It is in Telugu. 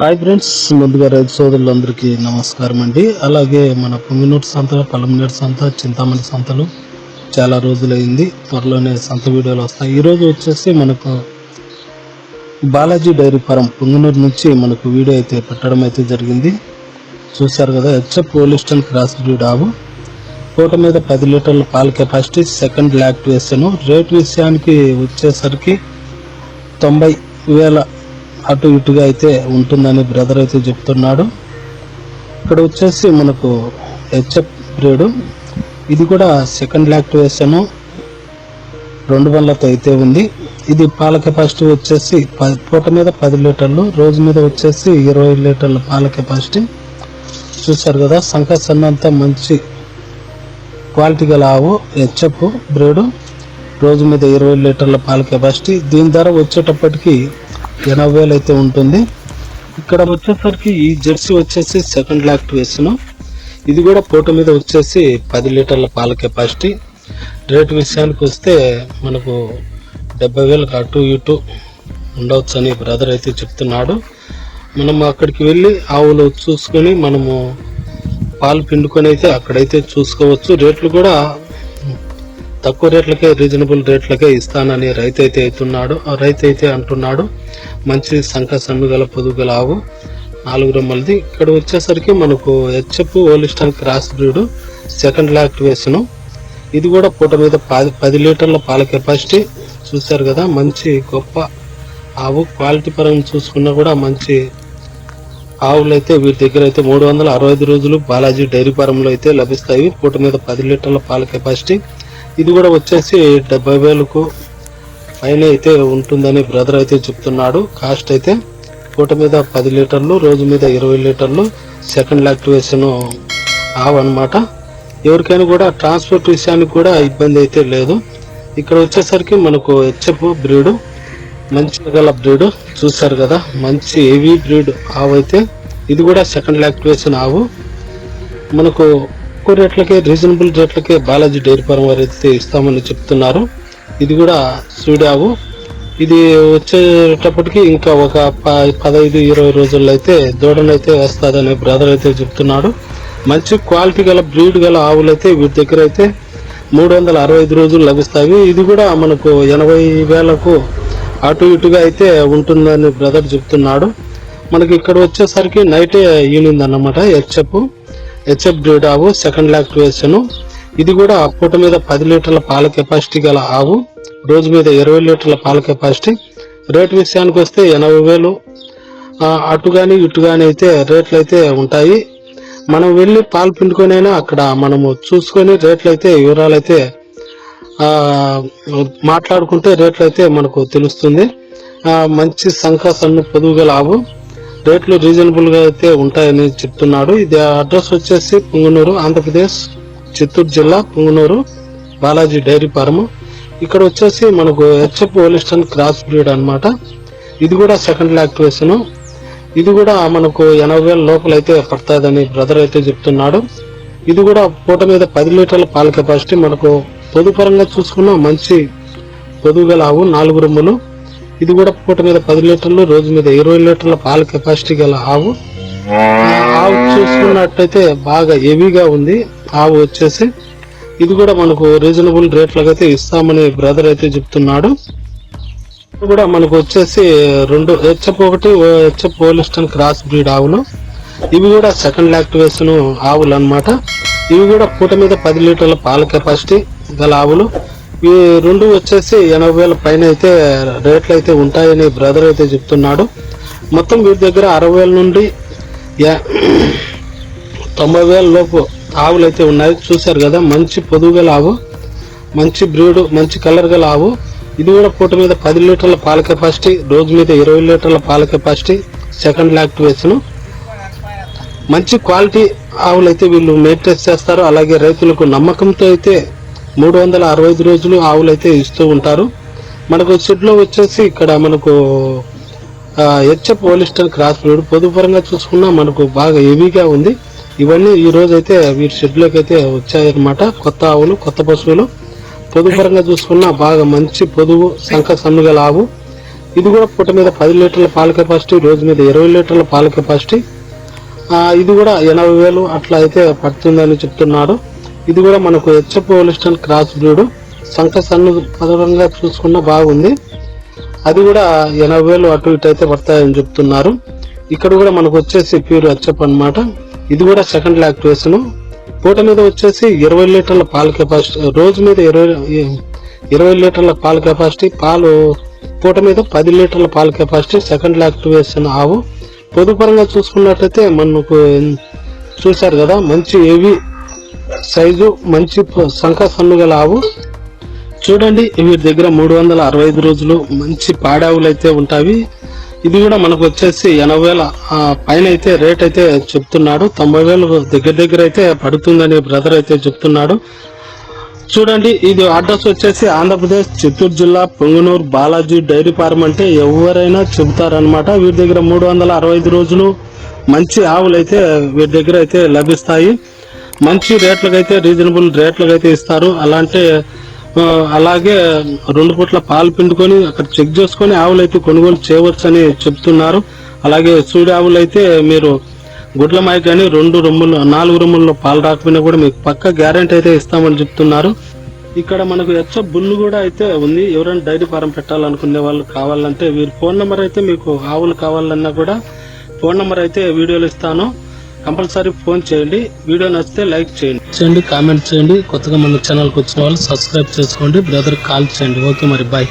హాయ్ ఫ్రెండ్స్ ముందుగా రైతు సోదరులందరికీ నమస్కారం అండి. అలాగే మన పొంగినూరు సంత పలమనేరు సంత చింతామణి సంతలు చాలా రోజులైంది. త్వరలోనే సంత వీడియోలు వస్తాయి. ఈరోజు వచ్చేసి మనకు బాలాజీ డైరీ ఫారం పొంగునూరు నుంచి మనకు వీడియో అయితే పెట్టడం అయితే జరిగింది. చూశారు కదా హెచ్ఎఫ్ పోలిస్టన్ క్రాస్ బ్రీడ్ ఆవు. పూట మీద పది లీటర్ల పాల కెపాసిటీ సెకండ్ లాక్ట్ వేసాను. రేట్ విషయానికి వచ్చేసరికి తొంభై వేల అటు ఇటుగా అయితే ఉంటుందని బ్రదర్ అయితే చెప్తున్నాడు. ఇక్కడ వచ్చేసి మనకు హెచ్ఎఫ్ బ్రీడ్ ఇది కూడా సెకండ్ లాక్టివేషన్ రెండు వందలతో అయితే ఉంది. ఇది పాల కెపాసిటీ వచ్చేసి పూట మీద పది లీటర్లు రోజు మీద వచ్చేసి ఇరవై లీటర్ల పాల కెపాసిటీ. చూశారు కదా సంకసన్న మంచి క్వాలిటీ గల ఆవు హెచ్ఎఫ్ బ్రేడు రోజు మీద ఇరవై లీటర్ల పాల కెపాసిటీ. దీని ధర వచ్చేటప్పటికి ఎనభై వేలు అయితే ఉంటుంది. ఇక్కడ వచ్చేసరికి ఈ జెర్సీ వచ్చేసి సెకండ్ లాక్టివేషన్ ఇది కూడా పూట మీద వచ్చేసి పది లీటర్ల పాల కెపాసిటీ. రేట్ విషయానికి వస్తే మనకు డెబ్బై వేలకు అటు ఇటు ఉండవచ్చు అని బ్రదర్ అయితే చెప్తున్నాడు. మనం అక్కడికి వెళ్ళి ఆవులు చూసుకొని మనము పాలు పిండుకొని అయితే అక్కడైతే చూసుకోవచ్చు. రేట్లు కూడా తక్కువ రేట్లకే రీజనబుల్ రేట్లకే ఇస్తానని రైతు అయితే అవుతున్నాడు ఆ రైతు అయితే అంటున్నాడు మంచి సంఖ సన్ను గల పొదుగు గల ఆవు నాలుగు రొమ్మలది. ఇక్కడ వచ్చేసరికి మనకు HF Holstein cross breed second lactation ఇది కూడా పూట మీద పది పది లీటర్ల పాల కెపాసిటీ. చూశారు కదా మంచి గొప్ప ఆవు. క్వాలిటీ పరంగా చూసుకున్నా కూడా మంచి ఆవులు అయితే వీటి దగ్గర అయితే మూడు వందల అరవై ఐదు రోజులు బాలాజీ డైరీ ఫారంలో అయితే లభిస్తాయి. పూట మీద పది లీటర్ల పాల కెపాసిటీ. ఇది కూడా వచ్చేసి డెబ్బై వేలకు పైన అయితే ఉంటుందని బ్రదర్ అయితే చెప్తున్నాడు. కాస్ట్ అయితే పూట మీద పది లీటర్లు రోజు మీద ఇరవై లీటర్లు సెకండ్ యాక్టివేషన్ ఆవు అన్నమాట ఎవరికైనా కూడా ట్రాన్స్పోర్ట్ విషయానికి కూడా ఇబ్బంది అయితే లేదు. ఇక్కడ వచ్చేసరికి మనకు హెచ్ఎఫ్ బ్రీడ్ మంచి గల బ్రీడ్ చూస్తారు కదా మంచి హెవీ బ్రీడ్ ఆవు అయితే. ఇది కూడా సెకండ్ యాక్టివేషన్ ఆవు. మనకు తక్కువ రేట్లకే రీజనబుల్ రేట్లకే బాలాజీ డైరీ ఫార్మ్ వారు అయితే ఇస్తామని చెప్తున్నారు. ఇది కూడా సూడావు. ఇది వచ్చేటప్పటికి ఇంకా ఒక పదహైదు ఇరవై రోజుల్లో అయితే దూడనైతే వేస్తాదని బ్రదర్ అయితే చెప్తున్నాడు. మంచి క్వాలిటీ గల బ్రీడ్ గల ఆవులైతే వీటి దగ్గర అయితే మూడు వందల అరవై ఐదు రోజులు లభిస్తాయి. ఇది కూడా మనకు ఎనభై వేలకు అటు ఇటుగా అయితే ఉంటుందని బ్రదర్ చెప్తున్నాడు. మనకి ఇక్కడ వచ్చేసరికి నైటే ఈనింది అన్నమాట హెచ్ఎఫ్ హెచ్ఎఫ్ గ్రేడ్ ఆవు సెకండ్ లాక్టివేషన్ ఇది కూడా పూట మీద పది లీటర్ల పాల కెపాసిటీ గల ఆవు. రోజు మీద ఇరవై లీటర్ల పాల కెపాసిటీ. రేట్ విషయానికి వస్తే ఎనభై వేలు. అటు కానీ ఇటు కానీ అయితే రేట్లు అయితే ఉంటాయి. మనం వెళ్ళి పాలు పిండుకొని అయినా అక్కడ మనము చూసుకొని రేట్లు అయితే వివరాలు అయితే మాట్లాడుకుంటే రేట్లు అయితే మనకు తెలుస్తుంది. మంచి సంఖ సన్ను పొదువు గల ఆవు. రేట్లు రీజనబుల్గా అయితే ఉంటాయని చెప్తున్నాడు. ఇది అడ్రస్ వచ్చేసి పుంగనూరు ఆంధ్రప్రదేశ్ చిత్తూరు జిల్లా పుంగనూరు బాలాజీ డైరీ ఫార్మ్. ఇక్కడ వచ్చేసి మనకు హెచ్ఎఫ్ ఓలిస్టన్ క్రాస్ బ్రీడ్ అనమాట ఇది కూడా సెకండ్ లాక్టివేషన్ ఇది కూడా మనకు ఎనభై వేల లోపల అయితే పడుతుందని బ్రదర్ అయితే చెప్తున్నాడు. ఇది కూడా పూట మీద పది లీటర్ల పాల కెపాసిటీ మనకు పొదుపరంగా చూసుకున్న మంచి పొదుగు ఆవు నాలుగు రొమ్ములు. ఇది కూడా పూట మీద పది లీటర్లు రోజు మీద ఇరవై లీటర్ల పాల కెపాసిటీ గల ఆవు. ఆ ఆవు చూసుకున్నట్టయితే బాగా హెవీగా ఉంది. ఆవు వచ్చేసి ఇది కూడా మనకు రీజనబుల్ రేట్లకు అయితే ఇస్తామని బ్రదర్ అయితే చెప్తున్నాడు. ఇది కూడా మనకు వచ్చేసి రెండు హెచ్ఎఫ్ ఒకటి హెచ్ఎఫ్ పోలిస్టన్ క్రాస్ బ్రీడ్ ఆవులు. ఇవి కూడా సెకండ్ యాక్టివేషన్ ఆవులు అన్నమాట ఇవి కూడా పూట మీద పది లీటర్ల పాల కెపాసిటీ గల ఆవులు. ఈ రెండు వచ్చేసి ఎనభై వేల పైన అయితే రేట్లు అయితే ఉంటాయని బ్రదర్ అయితే చెప్తున్నాడు. మొత్తం వీటి దగ్గర అరవై వేల నుండి యా- తొంభై వేల లోపు ఆవులు అయితే ఉన్నాయి. చూశారు కదా మంచి పొదుగు గల ఆవు మంచి బ్రీడ్ మంచి కలర్ గల ఆవు. ఇది కూడా పూట మీద పది లీటర్ల పాల కెపాసిటీ రోజు మీద ఇరవై లీటర్ల పాల కెపాసిటీ సెకండ్ లాక్టివేషన్ మంచి క్వాలిటీ ఆవులు అయితే వీళ్ళు మెయింటైన్ చేస్తారు. అలాగే రైతులకు నమ్మకంతో అయితే మూడు వందల అరవై ఐదు రోజులు ఆవులు అయితే ఇస్తూ ఉంటారు. మనకు షెడ్లో వచ్చేసి ఇక్కడ మనకు H F Holstein cross breed పొదుపరంగా చూసుకున్నా మనకు బాగా హెవీగా ఉంది. ఇవన్నీ ఈ రోజు అయితే వీటి షెడ్లోకి అయితే వచ్చాయన్నమాట. కొత్త ఆవులు కొత్త పశువులు. పొదుపరంగా చూసుకున్నా బాగా మంచి పొదువు శంఖ సన్నుగల ఆవు ఇది కూడా పూట మీద పది లీటర్ల పాల కెపాసిటీ రోజు మీద ఇరవై లీటర్ల పాల కెపాసిటీ. ఇది కూడా ఎనభై వేలు అట్లా అయితే పడుతుందని చెప్తున్నాడు. ఇది కూడా మనకు హెచ్ఎఫ్ హోలిస్టన్ క్రాస్ బ్రీడ్. సంఖ సన్ను పదరంగా చూసుకున్నా బాగుంది. అది కూడా ఎనభై వేలు అటు ఇటు అయితే పడతాయని చెప్తున్నారు. ఇక్కడ కూడా మనకు వచ్చేసి ప్యూర్ హెచ్ఎఫ్ అన్నమాట. ఇది కూడా సెకండ్ లాక్టివేషన్ పూట మీద వచ్చేసి ఇరవై లీటర్ల పాల కెపాసిటీ రోజు మీద ఇరవై ఇరవై లీటర్ల పాల కెపాసిటీ పాలు పూట మీద పది లీటర్ల పాల కెపాసిటీ సెకండ్ లాక్టివేషన్ ఆవు. పొదుపరంగా చూసుకున్నట్లయితే మనకు చూశారు కదా మంచి ఏవి సైజు మంచి సంఖ సన్ను గల ఆవు. చూడండి వీరి దగ్గర మూడు వందల అరవై ఐదు రోజులు మంచి పాడావులు అయితే ఉంటాయి. ఇది కూడా మనకు వచ్చేసి ఎనభై వేల పైన అయితే రేట్ అయితే చెప్తున్నాడు. తొంభై వేలు దగ్గర దగ్గర అయితే పడుతుందని బ్రదర్ అయితే చెప్తున్నాడు. చూడండి ఇది అడ్రస్ వచ్చేసి ఆంధ్రప్రదేశ్ చిత్తూరు జిల్లా పొంగనూరు బాలాజీ డైరీ ఫార్మ్ అంటే ఎవరైనా చెబుతారనమాట వీరి దగ్గర మూడు వందల అరవై ఐదు రోజులు మంచి ఆవులు అయితే వీరి దగ్గర అయితే లభిస్తాయి. మంచి రేట్లకు అయితే రీజనబుల్ రేట్లకు అయితే ఇస్తారు. అలాంటి అలాగే రెండు పూట్ల పాలు పిండుకొని అక్కడ చెక్ చేసుకొని ఆవులు అయితే కొనుగోలు చేయవచ్చని చెప్తున్నారు. అలాగే సూడి ఆవులు అయితే మీరు గుడ్ల మాయ కానీ రెండు రొమ్ములు నాలుగు రొమ్ముల్లో పాలు రాకపోయినా కూడా మీకు పక్క గ్యారెంటీ అయితే ఇస్తామని చెప్తున్నారు. ఇక్కడ మనకు ఎచ్చ బుల్లు కూడా అయితే ఉంది. ఎవరైనా డైరీ ఫారం పెట్టాలనుకునే వాళ్ళు కావాలంటే వీరి ఫోన్ నెంబర్ అయితే మీకు ఆవులు కావాలన్నా కూడా ఫోన్ నెంబర్ అయితే వీడియోలు ఇస్తాను. కంపల్సరీ ఫోన్ చేయండి. వీడియో నచ్చితే లైక్ చేయండి. చేయండి కామెంట్ చేయండి. కొత్తగా మన ఛానల్కి వచ్చిన వాళ్ళు సబ్స్క్రైబ్ చేసుకోండి. బ్రదర్ కాల్ చేయండి. ఓకే మరి బాయ్.